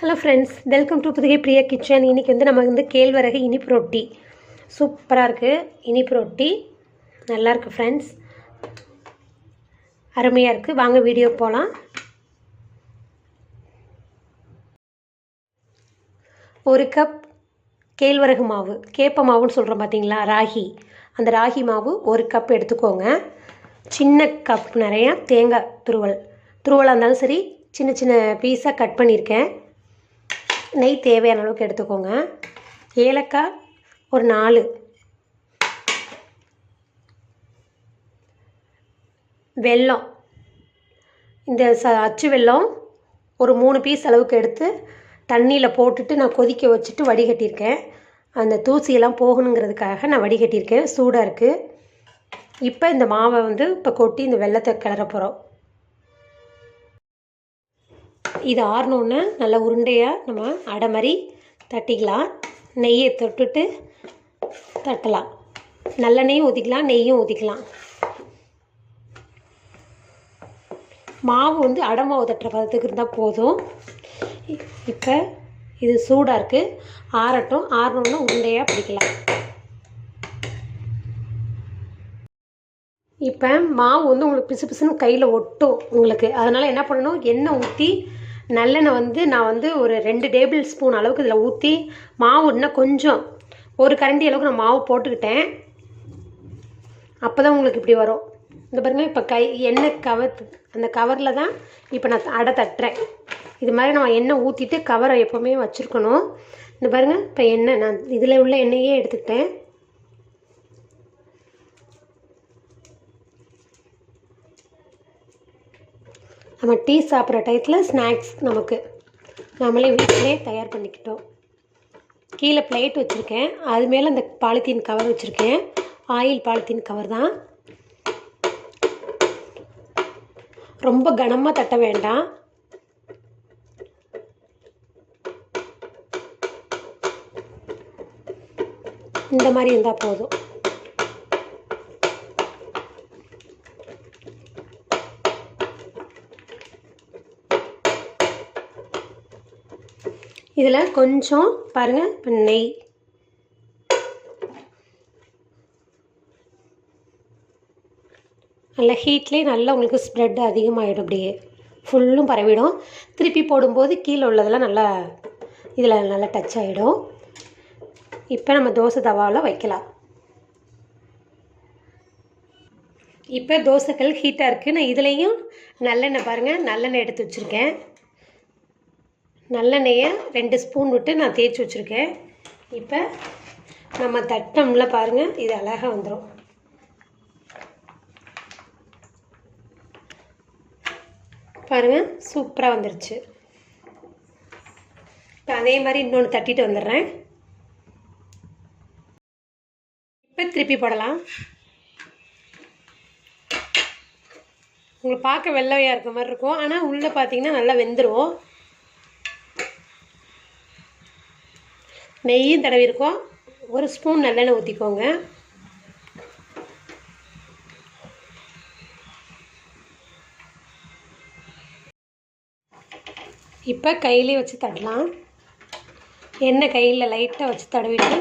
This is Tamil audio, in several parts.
Hello friends welcome to Pudukai Priya kitchen இன்றைக்கி வந்து நம்ம வந்து கேழ்வரகு இனிப்பு ரொட்டி. சூப்பராக இருக்குது இனிப்பு ரொட்டி. நல்லாயிருக்கு ஃப்ரெண்ட்ஸ் அருமையாக இருக்குது வாங்க வீடியோ போகலாம் ஒரு கப் கேழ்வரகு மாவு. கேப்ப மாவுன்னு சொல்கிறோம் பார்த்தீங்களா ராகி. அந்த ராகி மாவு ஒரு கப் எடுத்துக்கோங்க. சின்ன கப் நிறையா தேங்காய் துருவல். துருவலாக இருந்தாலும் சரி சின்ன சின்ன பீஸாக கட் பண்ணியிருக்கேன். நெய் தேவையான அளவுக்கு எடுத்துக்கோங்க. ஏலக்காய் ஒரு நாலு. வெல்லம். இந்த ச அச்சு வெல்லம் ஒரு மூணு பீஸ் அளவுக்கு எடுத்து தண்ணியில் போட்டுட்டு நான் கொதிக்க வச்சுட்டு வடிகட்டியிருக்கேன். அந்த தூசியெல்லாம் போகணுங்கிறதுக்காக நான் வடிகட்டியிருக்கேன். சூடாக இருக்குது இப்போ இந்த மாவை வந்து இப்போ கொட்டி இந்த வெள்ளத்தை கிளற போகிறோம் இது ஆறினோன்னு நல்லா உருண்டையாக நம்ம அடை மாதிரி தட்டிக்கலாம். நெய்யை தொட்டுட்டு தட்டலாம். நல்லெண்ணெயும் ஊற்றிக்கலாம் நெய்யும் ஊற்றிக்கலாம் மாவு வந்து அடை மாவு தட்டுற பதத்துக்கு இருந்தால் போதும். இப்போ இது சூடாக இருக்குது ஆறட்டும். ஆறினோன்னு உருண்டையாக பிடிக்கலாம். இப்போ மாவு வந்து உங்களுக்கு பிசு பிசுன்னு கையில் ஒட்டும் உங்களுக்கு. அதனால் என்ன பண்ணணும்? எண்ணெய் ஊற்றி நல்லெண்ணெய் வந்து நான் வந்து ஒரு ரெண்டு டேபிள் ஸ்பூன் அளவுக்கு இதில் ஊற்றி மாவு இன்னும் கொஞ்சம் ஒரு கரண்டி அளவுக்கு நான் மாவு போட்டுக்கிட்டேன். அப்போ தான் உங்களுக்கு இப்படி வரும். இந்த பாருங்க இப்போ கை எண்ணெய் கவர் அந்த கவரில் தான் இப்போ நான் அடை தட்டுறேன். இது மாதிரி நம்ம எண்ணெய் ஊற்றிட்டு கவரை எப்போவுமே வச்சுருக்கணும். இந்த பாருங்கள் இப்போ எண்ணெய் நான் இதில் உள்ள எண்ணெயே எடுத்துக்கிட்டேன். நம்ம டீ சாப்பிட்ற டயத்தில் ஸ்நாக்ஸ் நமக்கு நம்மளே வீட்டிலே தயார் பண்ணிக்கிட்டோம். கீழே பிளேட் வச்சுருக்கேன். அது மேலே அந்த பாலித்தீன் கவர் வச்சுருக்கேன். ஆயில் பாலித்தீன் கவர் தான். ரொம்ப கனமாக தட்ட வேண்டாம். இந்த மாதிரி இருந்தால் போதும். இதில் கொஞ்சம் பாருங்கள் இப்போ நெய். நல்லா ஹீட்லேயே நல்லா உங்களுக்கு ஸ்ப்ரெட் அதிகமாகிடும் அப்படியே. ஃபுல்லும் பரவிடும். திருப்பி போடும்போது கீழே உள்ளதெல்லாம் நல்லா இதில் நல்லா டச் ஆகிடும் இப்போ நம்ம தோசை தவாவில் வைக்கலாம். இப்போ தோசைக்கல் ஹீட்டாக இருக்குது நான் இதுலேயும் நல்லெண்ணெய் பாருங்கள் நல்லெண்ணெய் எடுத்து வச்சுருக்கேன். நல்லெண்ணெயை ரெண்டு ஸ்பூன் விட்டு நான் தேய்ச்சி வச்சுருக்கேன். இப்போ நம்ம தட்டம்ல பாருங்கள் இது அழகாக வந்துடும் பாருங்கள் சூப்பராக வந்துருச்சு. இப்போ அதே மாதிரி இன்னொன்று தட்டிட்டு வந்துடுறேன். இப்போ திருப்பி போடலாம். உங்களுக்கு பார்க்க வெள்ளையாக இருக்க மாதிரி இருக்கும். ஆனால் உள்ளே பார்த்தீங்கன்னா நல்லா வெந்துடும் நெய்யும் தடவிருக்கோம். ஒரு ஸ்பூன் நல்லெண்ணெய் ஊற்றிக்கோங்க இப்போ கையிலே வச்சு தடலாம். எண்ணெய் கையில் லைட்டாக வச்சு தடவிட்டு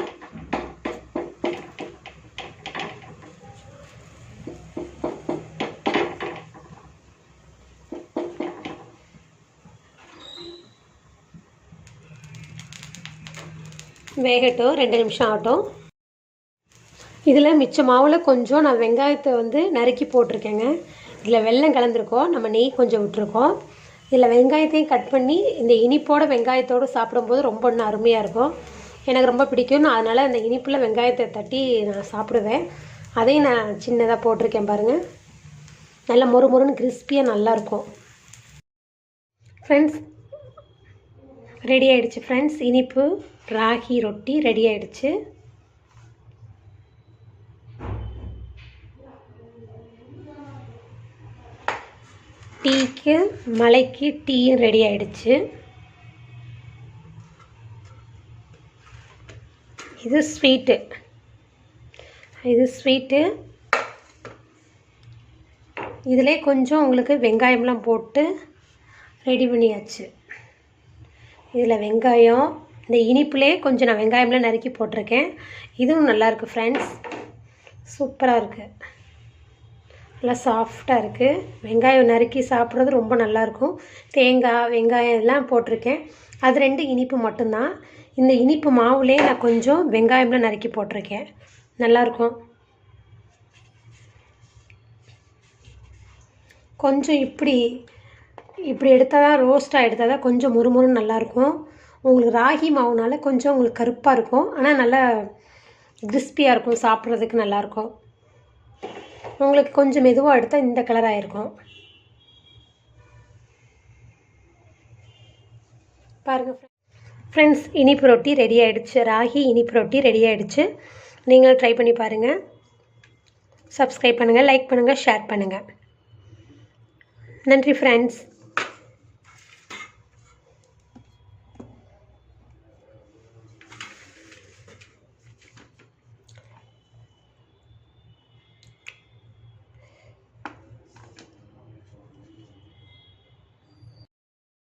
வேகட்டும் ரெண்டு நிமிஷம் ஆகட்டும். இதில் மிச்ச மாவில் கொஞ்சம் நான் வெங்காயத்தை வந்து நறுக்கி போட்டிருக்கேங்க. இதில் வெள்ளம் கலந்துருக்கோம் நம்ம நெய் கொஞ்சம் விட்டுருக்கோம். இதில் வெங்காயத்தையும் கட் பண்ணி இந்த இனிப்போட வெங்காயத்தோடு சாப்பிடும்போது ரொம்ப இன்னும் அருமையாக இருக்கும். எனக்கு ரொம்ப பிடிக்கும். நான் அதனால் அந்த இனிப்பில் வெங்காயத்தை தட்டி நான் சாப்பிடுவேன். அதையும் நான் சின்னதாக போட்டிருக்கேன் பாருங்கள் நல்லா மொறு மொறுன்னு கிறிஸ்பியாக நல்லாயிருக்கும் ஃப்ரெண்ட்ஸ் ரெடி ஆகிடுச்சு ஃப்ரெண்ட்ஸ் இனிப்பு ராகி ரொட்டி ரெடி ஆகிடுச்சு டீக்கு மலைக்கு டீயும் ரெடி ஆகிடுச்சு இது ஸ்வீட்டு. இது ஸ்வீட்டு. இதிலே கொஞ்சம் உங்களுக்கு வெங்காயம்லாம் போட்டு ரெடி பண்ணியாச்சு. இதில் வெங்காயம் இந்த இனிப்புலே கொஞ்சம் நான் வெங்காயம்லாம் நறுக்கி போட்டிருக்கேன். இதுவும் நல்லாயிருக்கு ஃப்ரெண்ட்ஸ் சூப்பராக இருக்குது நல்லா சாஃப்டாக இருக்குது வெங்காயம் நறுக்கி சாப்பிட்றது ரொம்ப நல்லாயிருக்கும். தேங்காய் வெங்காயம் எல்லாம் போட்டிருக்கேன். அது ரெண்டு இனிப்பு மட்டும்தான். இந்த இனிப்பு மாவுலேயே நான் கொஞ்சம் வெங்காயம்லாம் நறுக்கி போட்டிருக்கேன். நல்லாயிருக்கும். கொஞ்சம் இப்படி இப்படி எடுத்தால் தான் ரோஸ்ட்டாக எடுத்தால் தான் கொஞ்சம் முறுமுறுன்னு நல்லாயிருக்கும் உங்களுக்கு ராகி மாவுனால கொஞ்சம் உங்களுக்கு கருப்பாக இருக்கும். ஆனால் நல்லா கிறிஸ்பியாக இருக்கும் சாப்பிட்றதுக்கு நல்லாயிருக்கும் உங்களுக்கு கொஞ்சம் மெதுவாக எடுத்தால் இந்த கலராக இருக்கும் பாருங்கள் ஃப்ரெண்ட்ஸ் இனிப்பு ரொட்டி ரெடி ஆகிடுச்சு ராகி இனிப்பு ரொட்டி ரெடி ஆகிடுச்சு நீங்களும் ட்ரை பண்ணி பாருங்கள் சப்ஸ்கிரைப் பண்ணுங்கள் லைக் பண்ணுங்கள் ஷேர் பண்ணுங்கள் நன்றி ஃப்ரெண்ட்ஸ்